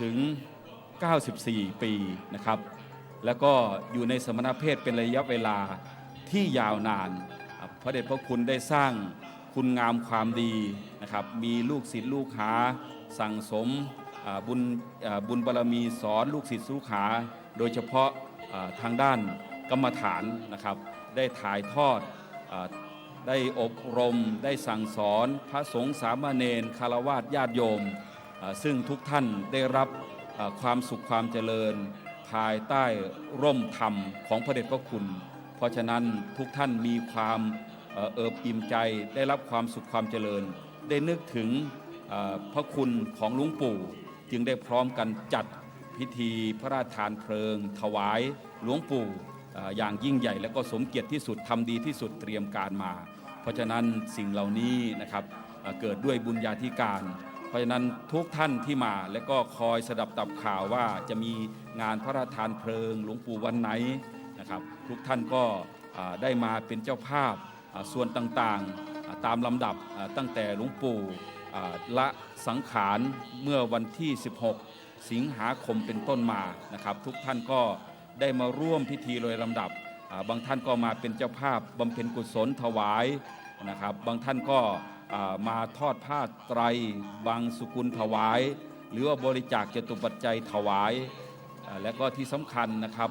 ถึง 94 ปีนะครับ แล้วก็อยู่ในสมณเพศเป็นระยะเวลาที่ยาวนาน พระเดชพระคุณได้สร้างคุณงามความดีนะครับ มีลูกศิษย์ลูกหา สั่งสมบุญบุญบารรมีสอนลูกศิษย์ลูกหา โดยเฉพาะทางด้านกรรมฐานนะครับ ได้ถ่ายทอดอได้อบรม ได้สั่งสอนพระสงฆ์สามเณรคารวาสญาติโยม ซึ่งทุกท่านได้รับความสุขความเจริญ ภายใต้ร่มธรรมของพระเดชพระคุณ เพราะฉะนั้นทุกท่านมีความเอิบอิ่มใจได้รับความสุขความเจริญ ได้นึกถึงพระคุณของลวงปู่จึงได้พร้อมกันจัดพิธีพระราชทานเพลิง ถวายหลวงปู่อย่างยิ่งใหญ่ และก็สมเกียรติที่สุดทำดีที่สุดเตรียมการมา เพราะฉะนั้นสิ่งเหล่านี้นะครับเกิดด้วยบุญญาธิการ ราะฉะนั้นทุกท่านที่มาและก็คอยสดับตับข่าวว่าจะมีงานพระราชทานเพลิงหลวงปู่วันไหนนะครับ ทุกท่านก็ได้มาเป็นเจ้าภาพส่วนต่างๆตามลำดับตั้งแต่หลวงปู่ละสังขารเมื่อวันที่ 16 สิงหาคมเป็นต้นมานะครับ ทุกท่านก็ได้มาร่วมพิธีโดยลำดับบางท่านก็มาเป็นเจ้าภาพบำเพ็ญกุศลถวายนะครับ บางท่านก็ มาทอดผ้าไตรบางสุกุลถวาย หรือว่าบริจาคจตุปัจจัยถวาย และก็ที่สำคัญนะครับ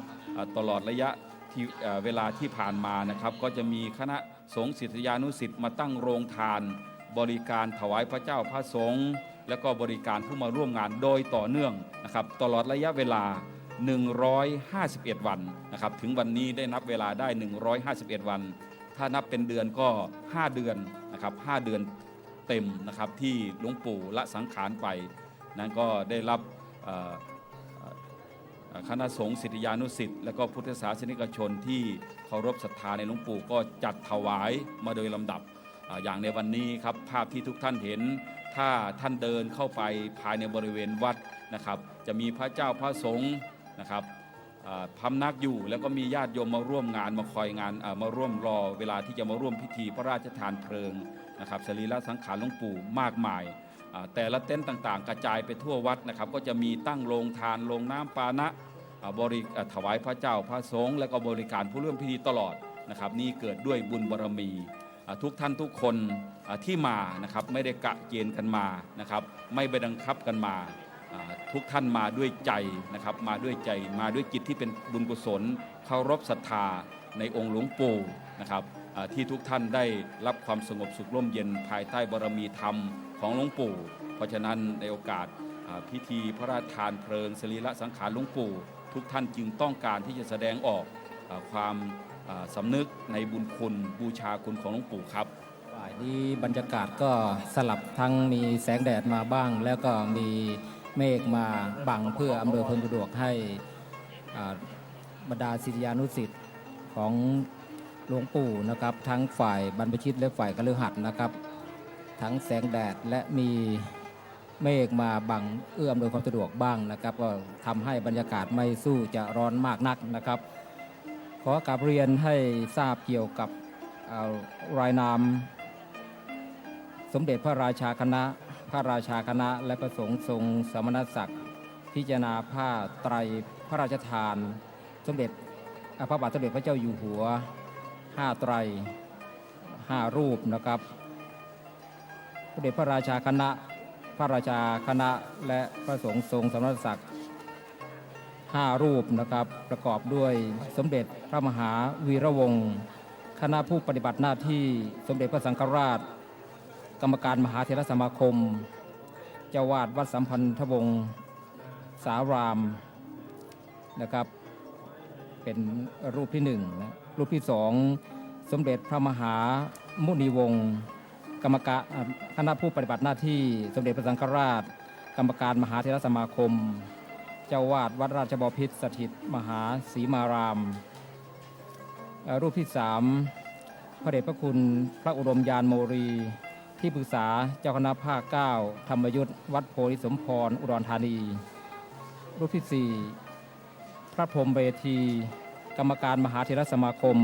ตลอดระยะที่เวลาที่ผ่านมานะครับ ก็จะมีคณะสงฆ์ศิษยานุศิษย์มาตั้งโรงทาน บริการถวายพระเจ้าพระสงฆ์และก็บริการผู้มาร่วมงานโดยต่อเนื่องนะครับ ตลอดระยะเวลา 151 วันนะครับ ถึงวันนี้ได้นับเวลาได้ 151 วัน ถ้านับเป็นเดือนก็ 5 เดือนนะครับ5เดือนเต็มนะครับที่หลวงปู่ละสังขารไป นั้นก็ได้รับคณะสงฆ์ศิษยานุสิษย์และก็พุทธศาสนิกชนที่เคารพศรัทธาในหลวงปู่ก็จัดถวายมาโดยลำดับออย่างในวันนี้ครับภาพที่ทุกท่านเห็น ถ้าท่านเดินเข้าไปภายในบริเวณวัดนะครับ จะมีพระเจ้าพระสงฆ์นะครับ พำนักอยู่แล้วก็มีญาติโยมมาร่วมงานมาคอยงานมาร่วมรอเวลาที่จะมาร่วมพิธีพระราชทานเพลิงนะครับสรีระสังขารหลวงปู่มากมาย แต่ละเต็นท์ต่างๆ กระจายไปทั่ววัดนะครับ ก็จะมีตั้งโรงทานโรงน้ำปานะบริถวายพระเจ้าพระสงฆ์และก็บริการผู้ร่วมพิธีตลอดนะครับ นี่เกิดด้วยบุญบารมี ทุกท่านทุกคนที่มานะครับไม่ได้กะเกณฑ์กันมานะครับ ไม่ไปดังคับกันมา ทุกท่านมาด้วยใจนะครับมาด้วยใจมาด้วยจิตที่เป็นบุญกุศลเคารพศรัทธาในองค์หลวงปู่นะครับที่ทุกท่านได้รับความสงบสุขร่มเย็นภายใต้บารมีธรรมของหลวงปู่ เพราะฉะนั้นในโอกาสพิธีพระราชทานเพลิงสรีระสังขารหลวงปู่ ทุกท่านจึงต้องการที่จะแสดงออกอความสำนึกในบุญคุณบูชาคุณของหลวงปู่ครับฝ่ายนี้บรรยากาศก็สลับทั้งมีแสงแดดมาบ้าง แล้วก็มี เมฆมาบังเพื่ออำนวยความสะดวกให้บรรดาศิษยานุศิษย์ของหลวงปู่นะครับ ทั้งฝ่ายบรรพชิตและฝ่ายกฤหัสนะครับ ทั้งแสงแดดและมีเมฆมาบังเอื้ออำนวยความสะดวกบ้างนะครับ ก็ทำให้บรรยากาศไม่สู้จะร้อนมากนักนะครับ ขอกลับเรียนให้ทราบเกี่ยวกับรายนาม สมเด็จพระราชาคณะ ระราชาคณะและประสงค์ทรงสมณศักดิ์ พิจารณาผ้าไตรพระราชทาน สมเด็จพระบาทสมเด็จพระเจ้าอยู่หัวห้าไตรห้ารูปนะครับสมเด็จพระราชาคณะ พระราชาคณะและพระสงฆ์ทรงสมณศักดิ์ห้ารูปนะครับประกอบด้วยสมเด็จพระมหาวีระวงศ์คณะผู้ปฏิบัติหน้าที่สมเด็จพระสังฆราช กรรมการมหาเถรสมาคม เจ้าวาดวัดสัมพันธวงศ์สารามนะครับ เป็นรูปที่หนึ่งนะรูปที่สองสมเด็จพระมหามุนีวงศ์กรรมการคณะผู้ปฏิบัติหน้าที่สมเด็จพระสังฆราช กรรมการมหาเถรสมาคม เจ้าวาดวัดราชบพิตรสถิตมหาศรีมาราม รูปที่สามพระเดชพระคุณพระอุดมยานโมรี ที่ปรึกษาเจ้าคณะภาคเก้าธรรมยุทธวัดโพธิสมพร อุดรธานี รูปที่สี่พระพรหมเวที กรรมการมหาเถรสมาคม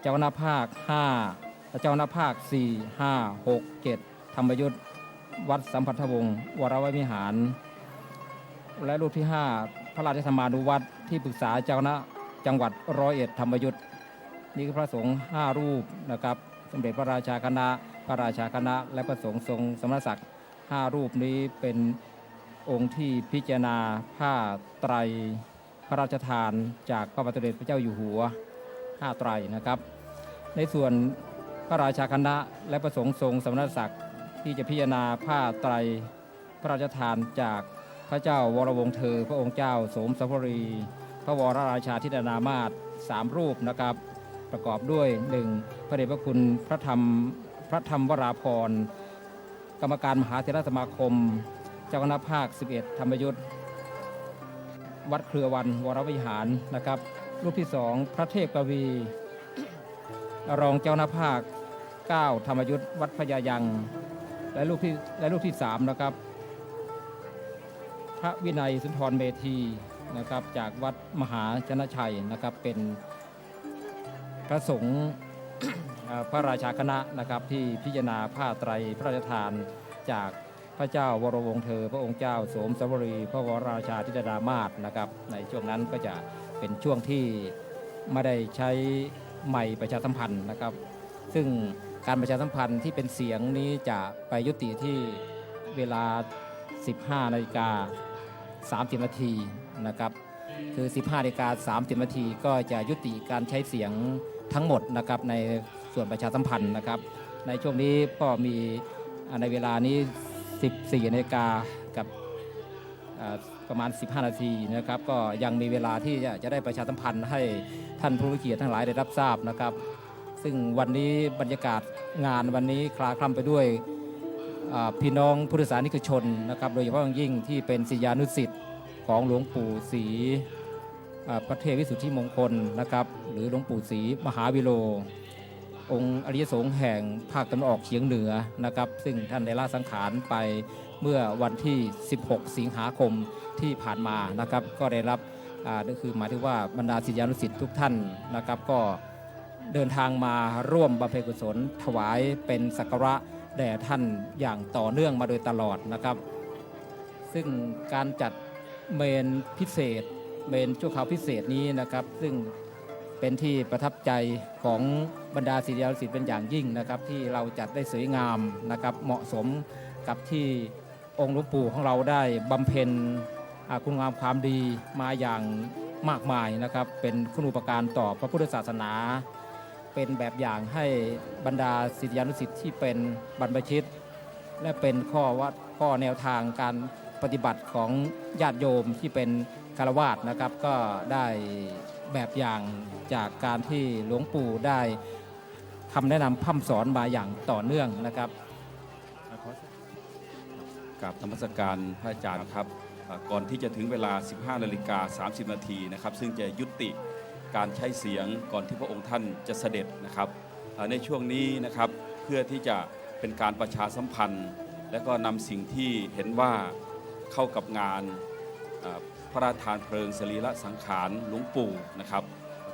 เจ้าคณะภาคห้าเจ้าคณะภาคสี่ห้าหกเจ็ดธรรมยุทธวัดสัมพันธวงศ์วรวิหาร และรูปที่ 5 พระราชธรรมานุวัตรที่ปรึกษาเจ้าคณะจังหวัดร้อยเอ็ดธรรมยุทธ์นี่คือพระสงฆ์5รูปนะครับสมเด็จพระราชาคณะ พระราชาคณะและพระสงฆ์ทรงสมณศักดิ์5รูปนี้เป็นองค์ที่พิจารณาผ้าไตรพระราชทานจากพระบาทสมเด็จพระเจ้าอยู่หัวห้าไตรนะครับ ในส่วนพระราชาคณะและพระสงฆ์ทรงสมณศักดิ์ที่จะพิจารณาผ้าไตรพระราชทานจากพระเจ้าวรวงศ์เธอ พระองค์เจ้าสมสวรี พระวรราชาธิดานามาศสามรูปนะครับ ประกอบด้วยหนึ่งพระเดชพระคุณพระธรรม พระธรรมวราพร กรรมการมหาเถรสมาคม เจ้าคณะภาค 11 ธรรมยุทธวัดเครือวันวรวิหารนะครับ รูปที่สองพระเทพกวี รองเจ้าหน้าภาค 9 ธรรมยุทธวัดพญายัง และรูปที่และรูปที่3นะครับ พระวินัยสุนทรเมธีนะครับจากวัดมหาชนชัยนะครับเป็นพระสงฆ์ พระราชาคณะนะครับที่พิจารณาผ้าไตรพระราชทานจากพระเจ้าวรวงเธอ พระองค์เจ้าโสมสวรี พระวรราชาธิดามาศนะครับ ในช่วงนั้นก็จะเป็นช่วงที่ไม่ได้ใช้ใหม่ประชาสัมพันธ์นะครับ ซึ่งการประชาสัมพันธ์ที่เป็นเสียงนี้จะไปยุติที่เวลา 15นาฬิกา30นาทีนะครับ คือ 15นาฬิกา30นาทีก็จะยุติการใช้เสียง ทั้งหมดนะครับในส่วนประชาสัมพันธ์นะครับ ในช่วงนี้ก็มีในเวลานี้ 14นาฬิกากับประมาณ 15 นาทีนะครับ ก็ยังมีเวลาที่จะจะได้ประชาสัมพันธ์ให้ท่านผู้มีเกียรติทั้งหลายได้รับทราบนะครับ ซึ่งวันนี้บรรยากาศงานวันนี้คลาคล่ำไปด้วยพี่น้องพุทธศาสนิกชนนะครับ โดยเฉพาะอย่างยิ่งที่เป็นศิษยานุสิษย์ของหลวงปู่ศรี พระเทพวิสุทธิมงคลนะครับ หรือหลวงปู่ศรีมหาวิโล องค์อริยสงฆ์แห่งภาคตะวันออกเฉียงเหนือนะครับ ซึ่งท่านได้ละสังขารไปเมื่อวันที่ 16 สิงหาคมที่ผ่านมานะครับ ก็ได้รับอ่าก็คือหมายถึงว่าบรรดาศิษยานุศิษย์ทุกท่านนะครับ ก็เดินทางมาร่วมบำเพ็ญกุศลถวายเป็นสักการะแด่ท่านอย่างต่อเนื่องมาโดยตลอดนะครับ ซึ่งการจัดเมนพิเศษ เมนชั่วคราวพิเศษนี้นะครับ ซึ่งเป็นที่ประทับใจของบรรดาศิษยานุศิษย์เป็นอย่างยิ่งนะครับ ที่เราจัดได้สวยงามนะครับ เหมาะสมกับที่องค์หลวงปู่ของเราได้บำเพ็ญคุณงามความดีมาอย่างมากมายนะครับ เป็นคุณูปการต่อพระพุทธศาสนา เป็นแบบอย่างให้บรรดาศิษยานุศิษย์ที่เป็นบรรพชิต และเป็นข้อวัดข้อแนวทางการปฏิบัติของญาติโยมที่เป็น คารวาสนะครับก็ได้แบบอย่างจากการที่หลวงปู่ได้คำแนะนำพร่ำสอนมาอย่างต่อเนื่องนะครับกับธรรมสการพระอาจารย์ครับก่อนที่จะถึงเวลา 15นาฬิกา30 นาทีนะครับ ซึ่งจะยุติการใช้เสียงก่อนที่พระองค์ท่านจะเสด็จนะครับ ในช่วงนี้นะครับเพื่อที่จะเป็นการประชาสัมพันธ์ และก็นำสิ่งที่เห็นว่าเข้ากับงาน พระราชทานเพลิงสรีระสังขารหลวงปู่นะครับ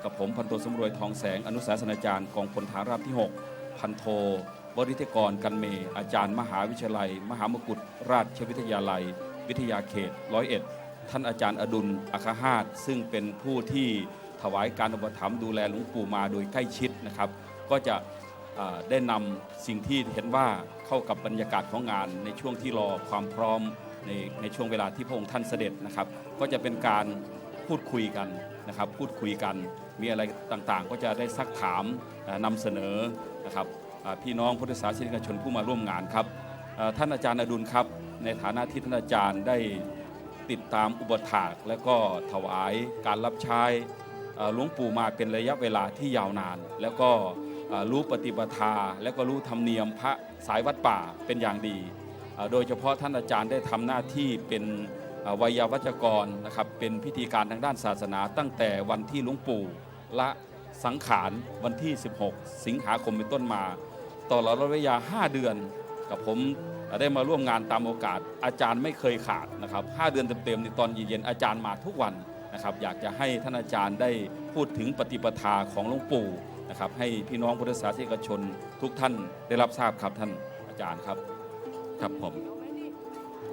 กับผมพันโทสมรวยทองแสงอนุสาสนาจารย์กองพลฐานราบที่ 6 พันโทวริเทกรกันเม อาจารย์มหาวิทยาลัย มหามกุฏราชวิทยาลัย วิทยาเขตร้อยเอ็ดท่านอาจารย์อดุลอาคาฮาตซึ่งเป็นผู้ที่ถวายการอุปถัมภ์ดูแลหลวงปู่มาโดยใกล้ชิดนะครับ ก็จะได้นำสิ่งที่เห็นว่าเข้ากับบรรยากาศของงานในช่วงที่รอความพร้อม ในในช่วงเวลาที่พระองค์ท่านเสด็จนะครับ ก็จะเป็นการพูดคุยกันนะครับ พูดคุยกันมีอะไรต่างๆ ก็จะได้ซักถามเอ่อนำเสนอนะครับพี่น้องพุทธศาสนิกชนผู้มาร่วมงานครับท่านอาจารย์อดุลครับ ในฐานะที่ท่านอาจารย์ได้ติดตามอุปถากและก็ถวายการรับใช้หลวงปู่มาเป็นระยะเวลาที่ยาวนาน แล้วก็รู้ปฏิปทาและก็รู้ธรรมเนียมพระสายวัดป่าเป็นอย่างดี โดยเฉพาะท่านอาจารย์ได้ทำหน้าที่เป็นวัยวัจกรนะครับเป็นพิธีการทางด้านศาสนาตั้งแต่วันที่หลวงปู่ละสังขารวันที่ 16 สิงหาคมเป็นต้นมาตลอดระยะเวลา5 เดือน กับผมได้มาร่วมงานตามโอกาส อาจารย์ไม่เคยขาดนะครับ5เดือนเต็มๆในตอนเย็นๆอาจารย์มาทุกวันนะครับอยากจะให้ท่านอาจารย์ได้พูดถึงปฏิปทาของหลวงปู่นะครับให้พี่น้องพุทธศาสนิกชนทุกท่านได้รับทราบครับท่านอาจารย์ครับ ครับผม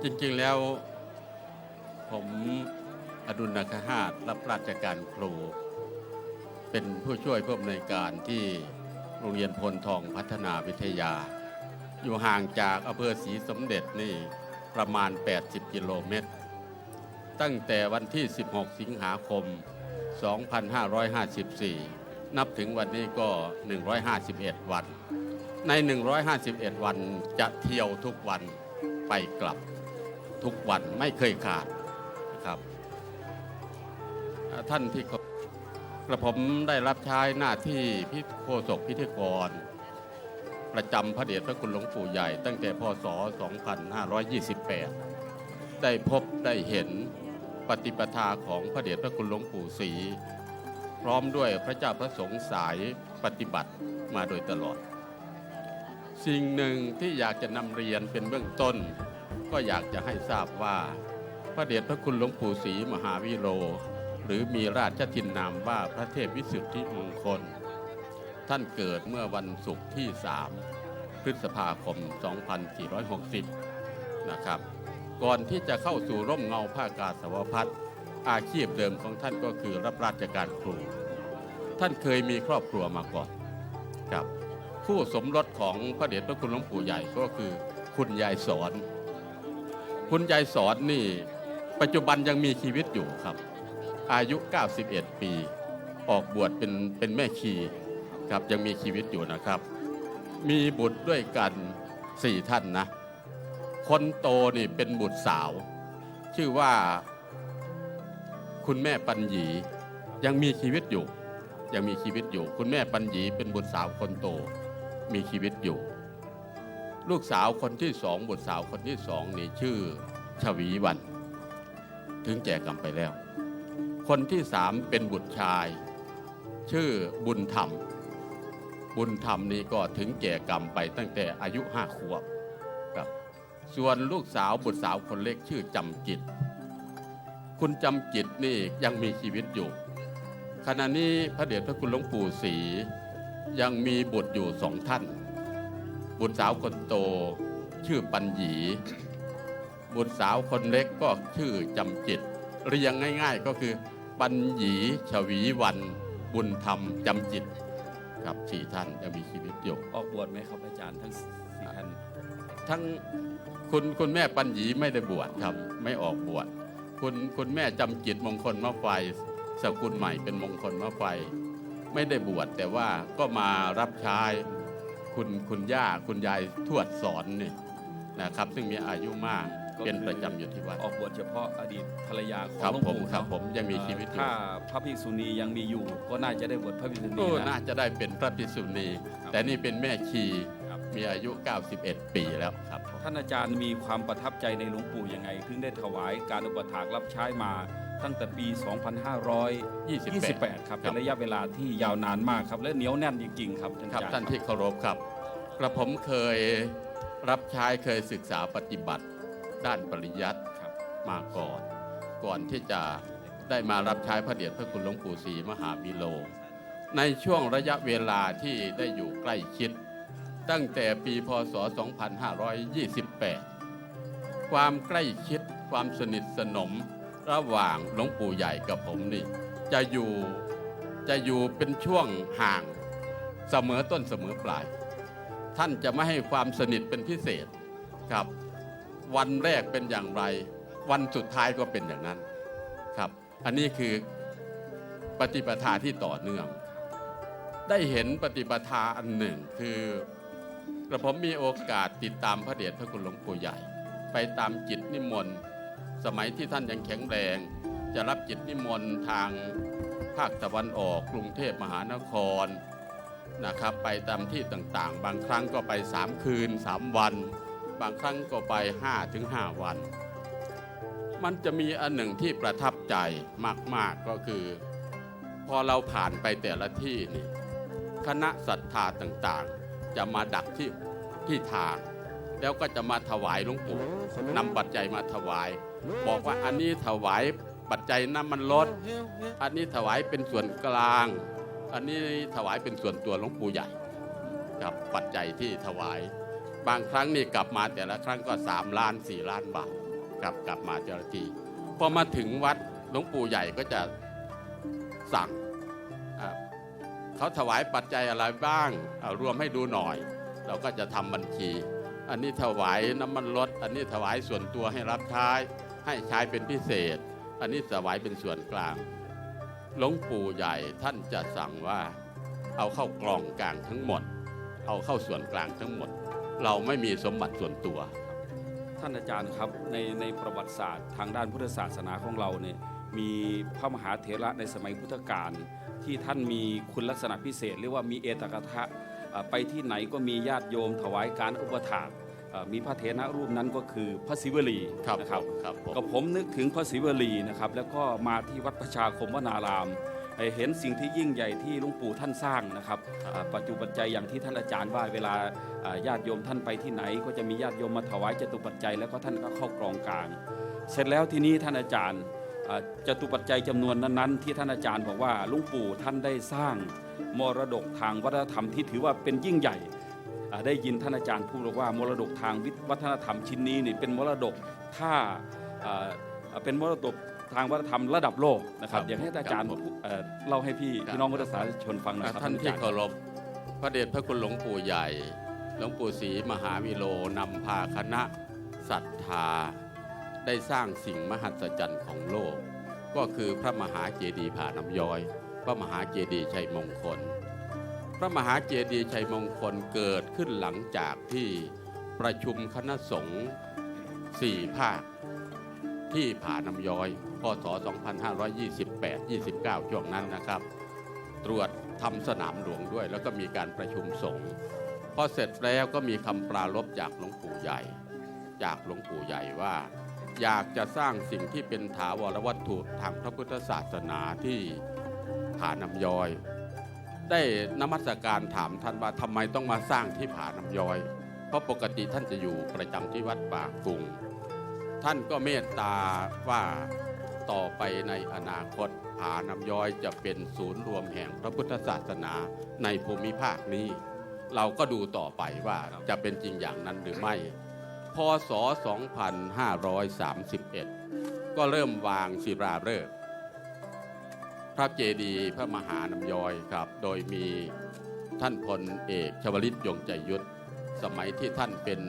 จริงๆแล้ว ผมอดุลนาคหาตรับราชการครู เป็นผู้ช่วยผู้อำนวยการที่โรงเรียนพลทองพัฒนาวิทยา อยู่ห่างจากอำเภอศรีสมเด็จนี่ประมาณ 80 กิโลเมตร ตั้งแต่วันที่ 16 สิงหาคม 2554 นับถึงวันนี้ก็ 151 วัน ใน 151 วันจะเที่ยวทุกวันไปกลับทุกวันไม่เคยขาดนะครับท่านที่กระผมได้รับใช้หน้าที่พิโฆษกพิธีกร ประจำพระเดชพระคุณหลวงปู่ใหญ่ ตั้งแต่พศ 2528 ได้พบได้เห็นปฏิปทาของพระเดชพระคุณหลวงปู่ศรีพร้อมด้วยพระเจ้าพระสงฆ์สายปฏิบัติมาโดยตลอด สิ่งหนึ่งที่อยากจะนำเรียนเป็นเบื้องต้น ก็อยากจะให้ทราบว่า พระเดชพระคุณหลวงปู่ศรีมหาวิโร หรือมีราชทินนามว่าพระเทพวิสุทธิมงคล ท่านเกิดเมื่อวันศุกร์ที่3พฤษภาคม 2460 นะครับ ก่อนที่จะเข้าสู่ร่มเงาผ้ากาสาวพัดอาชีพเดิมของท่านก็คือรับราชการครู ท่านเคยมีครอบครัวมาก่อนครับ คู่สมรสของพระเดชพระคุณหลวงปู่ใหญ่ก็คือคุณยายสอน คุณยายสอนนี่ปัจจุบันยังมีชีวิตอยู่ครับ อายุ 91 ปี ออกบวชเป็นเป็นแม่ชีครับยังมีชีวิตอยู่นะครับ มีบุตรด้วยกันสี่ท่านนะ คนโตนี่เป็นบุตรสาว ชื่อว่าคุณแม่ปัญญียังมีชีวิตอยู่ ยังมีชีวิตอยู่ คุณแม่ปัญญีเป็นบุตรสาวคนโต มีชีวิตอยู่ ลูกสาวคนที่สองบุตรสาวคนที่สองนี่ชื่อชวีวัน ถึงแก่กรรมไปแล้ว คนที่สามเป็นบุตรชาย ชื่อบุญธรรม บุญธรรมนี่ก็ถึงแก่กรรมไปตั้งแต่อายุห้าขวบครับส่วนลูกสาวบุตรสาวคนเล็กชื่อจำจิต คุณจำจิตนี่ยังมีชีวิตอยู่ขณะนี้พระเดชพระคุณหลวงปู่ศรี ยังมีบุตรอยู่สองท่าน บุตรสาวคนโตชื่อปัญญี บุตรสาวคนเล็กก็ชื่อจำจิต เรียงง่าย ๆ ก็คือ ปัญญีชวีวัน บุญธรรมจำจิตครับสี่ท่านยังมีชีวิตอยู่ออกบวชไหมครับอาจารย์ทั้งสี่ท่านทั้งคุณคุณแม่ปัญญีไม่ได้บวชครับ ไม่ออกบวชคุณคุณแม่จำจิตมงคลมะไฟสกุลใหม่เป็นมงคลมะไฟ ไม่ได้บวชแต่ว่าก็มารับใช้คุณคุณย่าคุณยายทวดสอนนี่นะครับ ซึ่งมีอายุมากก็คือเป็นประจำอยู่ที่วัด ออกบวชเฉพาะอดีตภรรยาของครับหลวงผมปู่ครับเนาะผมยังมีชีวิตอยู่ ถ้าพระภิกษุณียังมีอยู่ ก็น่าจะได้บวชพระภิกษุณีโอ้นะน่าจะได้เป็นพระภิกษุณีครับแต่นี่เป็นแม่ชีครับมีอายุ 91 ปีแล้วครับ ท่านอาจารย์มีความประทับใจในหลวงปู่ยังไง ถึงได้ถวายการอุปถากรับใช้มา ตั้งแต่ปี 2528 ครับครัเป็บนระยะเวลาที่ยาวนานมากครับ และเหนียวแน่นจริงๆ ครับท่านครับอาจารย์ท่านที่เคารพครับกระผมเคยรับใช้เคยศึกษาปฏิบัติด้านปริยัติครับมาก่อน ก่อนที่จะได้มารับใช้พระเดชพระคุณหลวงปู่ศรีมหาวิโล ในช่วงระยะเวลาที่ได้อยู่ใกล้ชิด ตั้งแต่ปีพศ 2528 ความใกล้ชิดความสนิทสนม ระหว่างหลวงปู่ใหญ่กับผมนี่ จะอยู่จะอยู่เป็นช่วงห่างเสมอต้นเสมอปลาย ท่านจะไม่ให้ความสนิทเป็นพิเศษครับ วันแรกเป็นอย่างไร วันสุดท้ายก็เป็นอย่างนั้นครับ อันนี้คือปฏิปทาที่ต่อเนื่อง ได้เห็นปฏิปทาอันหนึ่งคือกระผมมีโอกาสติดตามพระเดชพระคุณหลวงปู่ใหญ่ ไปตามจิตนิมนต์ สมัยที่ท่านยังแข็งแรง จะรับจิตนิมนต์ทางภาคตะวันออกกรุงเทพมหานครนะครับ ไปตามที่ต่างๆ บางครั้งก็ไปสามคืนสามวัน บางครั้งก็ไป5ถึง5วัน มันจะมีอันหนึ่งที่ประทับใจมาก ๆก็คือ พอเราผ่านไปแต่ละที่นี่คณะศรัทธาต่างๆ จะมาดักที่ที่ทาง แล้วก็จะมาถวายหลวงปู่นำปัจจัยมาถวาย บอกว่าอันนี้ถวายปัจจัยน้ำมันลด อันนี้ถวายเป็นส่วนกลาง อันนี้ถวายเป็นส่วนตัวหลวงปู่ใหญ่กับปัจจัยที่ถวาย บางครั้งนี่กลับมาแต่ละครั้งก็3ล้าน4ล้านบาทกลับกลับมาแต่ละทีพอมาถึงวัดหลวงปู่ใหญ่ก็จะสั่งเขาถวายปัจจัยอะไรบ้างารวมให้ดูหน่อย เราก็จะทำบัญชี อันนี้ถวายน้ำมันรถ อันนี้ถวายส่วนตัวให้รับใช้ให้ใช้เป็นพิเศษ อันนี้ถวายเป็นส่วนกลาง หลวงปู่ใหญ่ท่านจะสั่งว่าเอาเข้ากล่องกลางทั้งหมด เอาเข้าส่วนกลางทั้งหมด เราไม่มีสมบัติส่วนตัว ท่านอาจารย์ครับในในประวัติศาสตร์ทางด้านพุทธศาสนาของเราเนี่ยมีพระมหาเถระในสมัยพุทธกาลที่ท่านมีคุณลักษณะพิเศษ เรียกว่ามีเอตกทะ ไปที่ไหนก็มีญาติโยมถวายการอุปถากเอ่อมีพระเถระรูปนั้นก็คือพระศิวลีครับนะครับครับผมก็ผมนึกถึงพระศิวลีนะครับแล้วก็มาที่วัดประชาคมวนารามเอ่อเห็นสิ่งที่ยิ่งใหญ่ที่หลวงปู่ท่านสร้างนะครับอ่าปัจจุบันใจยอย่างที่ท่านอาจารย์ว่าเวลาอ่าญาติโยมท่านไปที่ไหน ก็จะมีญาติโยมมาถวายจตุปัจจัยแล้วก็ท่านก็เข้ากรองกลาง เสร็จแล้วทีนี้ท่านอาจารย์อ่า จตุปัจจัยจำนวนนั้นๆที่ท่านอาจารย์บอกว่าหลุงปู่ท่านได้สร้างมรดกทางวัฒนธรรมที่ถือว่าเป็นยิ่งใหญ่อ่าได้ยินท่านอาจารย์พูดบอกว่ามรดกทางวิวัฒนธรรมชิ้นนี้นี่เป็นมรดกถ้าอ่าอ่าเป็นมรดกทางวัฒนธรรมระดับโลกนะครับครับอยากให้อาจารย์ครับผมพูดเอ่อเล่าให้พี่ครับพี่น้องพุทธศาสนิกชนฟังหน่อยครับท่านอาที่จารย์เคารพพระเดชพระคุณหลวงปู่ใหญ่หลวงปู่ศรีมหาวิโลนำพาคณะศรัทธา ได้สร้างสิ่งมหัศจรรย์ของโลก ก็คือพระมหาเจดีย์ผาน้ำย้อย พระมหาเจดีย์ชัยมงคล พระมหาเจดีย์ชัยมงคลเกิดขึ้นหลังจากที่ประชุมคณะสงฆ์สี่ภาค ที่ผาน้ำย้อย พศ 2528-29 ช่วงนั้นนะครับ ตรวจทำสนามหลวงด้วย แล้วก็มีการประชุมสงฆ์พอเสร็จแล้วก็มีคำปรารภจากหลวงปู่ใหญ่ จากหลวงปู่ใหญ่ว่า อยากจะสร้างสิ่งที่เป็นถาวรวัตถุทางพระพุทธศาสนาที่ผาน้ำย้อย ได้นมัสการถามท่านว่าทำไมต้องมาสร้างที่ผาน้ำย้อย เพราะปกติท่านจะอยู่ประจำที่วัดป่ากุงท่านก็เมตตาว่าต่อไปในอนาคตผาน้ำย้อยจะเป็นศูนย์รวมแห่งพระพุทธศาสนาในภูมิภาคนี้ เราก็ดูต่อไปว่าจะเป็นจริงอย่างนั้นหรือไม่ พศ 2531 ก็เริ่มวางศิลาฤกษ์พระเจดีย์พระมหานำยอยครับ โดยมีท่านพลเอกชวลิตยงใจยุทธสมัยที่ท่านเป็น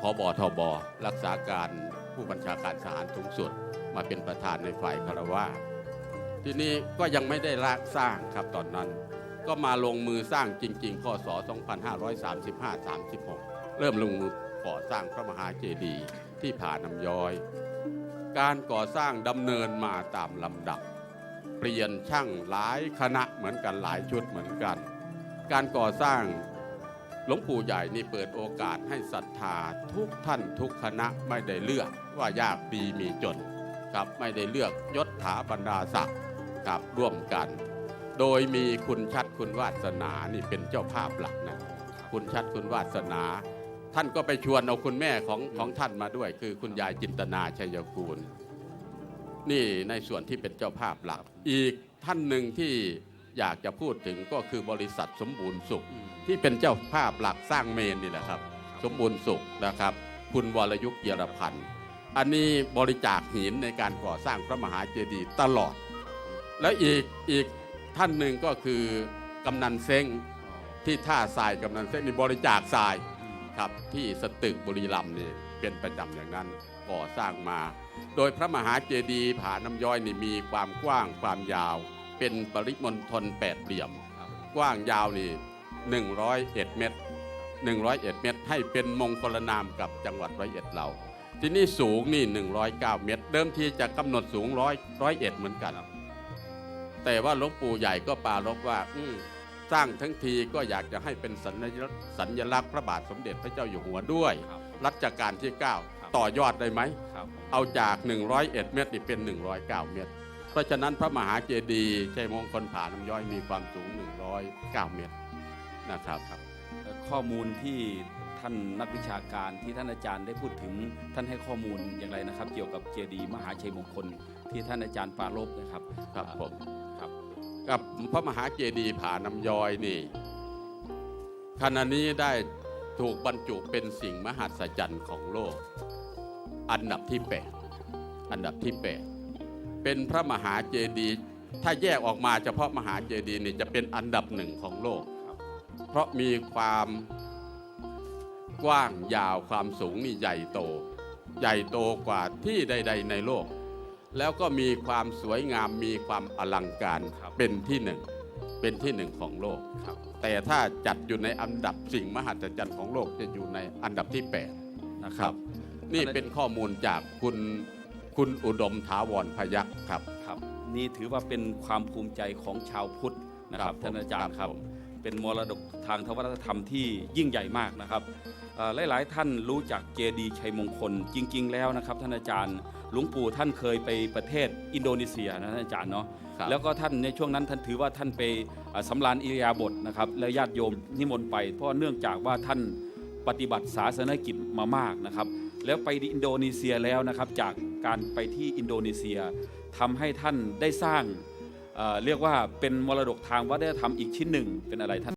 พบทบรักษาการผู้บัญชาการทหารสูงสุดมาเป็นประธานในฝ่ายคารวาทีนี้ก็ยังไม่ได้รากสร้างครับตอนนั้น ก็มาลงมือสร้างจริงๆพศ2535-36 เริ่มลงมือ ก่อสร้างพระมหาเจดีย์ที่ผาน้ำย้อย การก่อสร้างดำเนินมาตามลำดับ เปลี่ยนช่างหลายคณะเหมือนกันหลายชุดเหมือนกัน การก่อสร้างหลวงปู่ใหญ่นี่เปิดโอกาสให้ศรัทธาทุกท่านทุกคณะไม่ได้เลือกว่ายากดีมีจนครับไม่ได้เลือกยศถาบรรดาศักดิ์ครับร่วมกัน โดยมีคุณชัดคุณวาสนานี่เป็นเจ้าภาพหลักนะคุณชัดคุณวาสนา ท่านก็ไปชวนเอาคุณแม่ของของท่านมาด้วย คือคุณยายจินตนาชัยกูล นี่ในส่วนที่เป็นเจ้าภาพหลัก อีกท่านหนึ่งที่อยากจะพูดถึงก็คือบริษัทสมบูรณ์สุข ที่เป็นเจ้าภาพหลักสร้างเมนนี่แหละครับ สมบูรณ์สุขนะครับ คุณวรยุกต์เยรพันธ์อันนี้บริจาคหินในการก่อสร้างพระมหาเจดีย์ตลอด แล้วอีกอีกท่านหนึ่งก็คือกำนันเซ้งที่ท่าทรายกำนันเซ้งนี่บริจาคทราย ครับที่สตึกบุรีรัมย์นี่เป็นประจำอย่างนั้นก่อสร้างมา โดยพระมหาเจดีย์ผาน้ำย้อยนี่มีความกว้างความยาว เป็นปริมณฑลแปดเหลี่ยม กว้างยาวนี่101 เมตร 101 เมตร ให้เป็นมงคลนามกับจังหวัดร้อยเอ็ดเรา ที่นี่สูงนี่ 109 เมตร เดิมทีจะกำหนดสูงร้อยร้อยเอ็ดเหมือนกัน แต่ว่าหลวงปู่ใหญ่ก็ปารบว่าอืม สร้างทั้งทีก็อยากจะให้เป็นสัญลักษณ์สัญลักษณ์พระบาทสมเด็จพระเจ้าอยู่หัวด้วย ครับ รัชกาลที่ครับ9ต่อยอดได้ไหม ครับเอาจาก 101 เมตรนี่เป็น 109 เมตร เพราะฉะนั้นพระมหาเจดีย์ชัยมงคลผาน้ำย้อยมีความสูง 109 เมตรนะครับ เอ่อข้อมูลที่ท่านนักวิชาการที่ท่านอาจารย์ได้พูดถึงท่านให้ข้อมูลอย่างไรนะครับ เกี่ยวกับเจดีย์มหาชัยมงคลที่ท่านอาจารย์ปรารบนะครับครับผม ครับ กับพระมหาเจดีย์ผาน้ำย้อยนี่ขณะนี้ได้ถูกบรรจุเป็นสิ่งมหัศจรรย์ของโลก อันดับที่ 8 อันดับที่ 8 เป็นพระมหาเจดีย์ถ้าแยกออกมาเฉพาะมหาเจดีย์นี่จะเป็นอันดับหนึ่งของโลก เพราะมีความกว้างยาวความสูงนี่ใหญ่โต ใหญ่โตกว่าที่ใด ๆ ในโลก แล้วก็มีความสวยงามมีความอลังการครับเป็นที่หนึ่งเป็นที่หนึ่งของโลกครับ แต่ถ้าจัดอยู่ในอันดับสิ่งมหัศจรรย์ของโลกจะอยู่ในอันดับที่8นะครับ นี่เป็นข้อมูลจากคุณคุณอุดมถาวรพยักษ์ครับครับ นี่ถือว่าเป็นความภูมิใจของชาวพุทธนะครับครับท่านอาจารย์ครับผมเป็นมรดกทางวัฒนธรรมที่ยิ่งใหญ่มากนะครับเอ่อหลาย ๆ ท่านรู้จักเจดีย์ชัยมงคลจริง ๆ แล้วนะครับท่านอาจารย์ หลวงปู่ท่านเคยไปประเทศอินโดนีเซียนะท่านอาจารย์เนาะครับ แล้วก็ท่านในช่วงนั้นท่านถือว่าท่านไปเอ่อสำราญอิริยาบถนะครับและญาติโยมนิมนต์ไป เพราะเนื่องจากว่าท่านปฏิบัติศาสนกิจมามากนะครับ แล้วไปอินโดนีเซียแล้วนะครับ จากการไปที่อินโดนีเซียทำให้ท่านได้สร้างเอ่อเรียกว่าเป็นมรดกทางวัฒนธรรมอีกชิ้นหนึ่งเป็นอะไรท่าน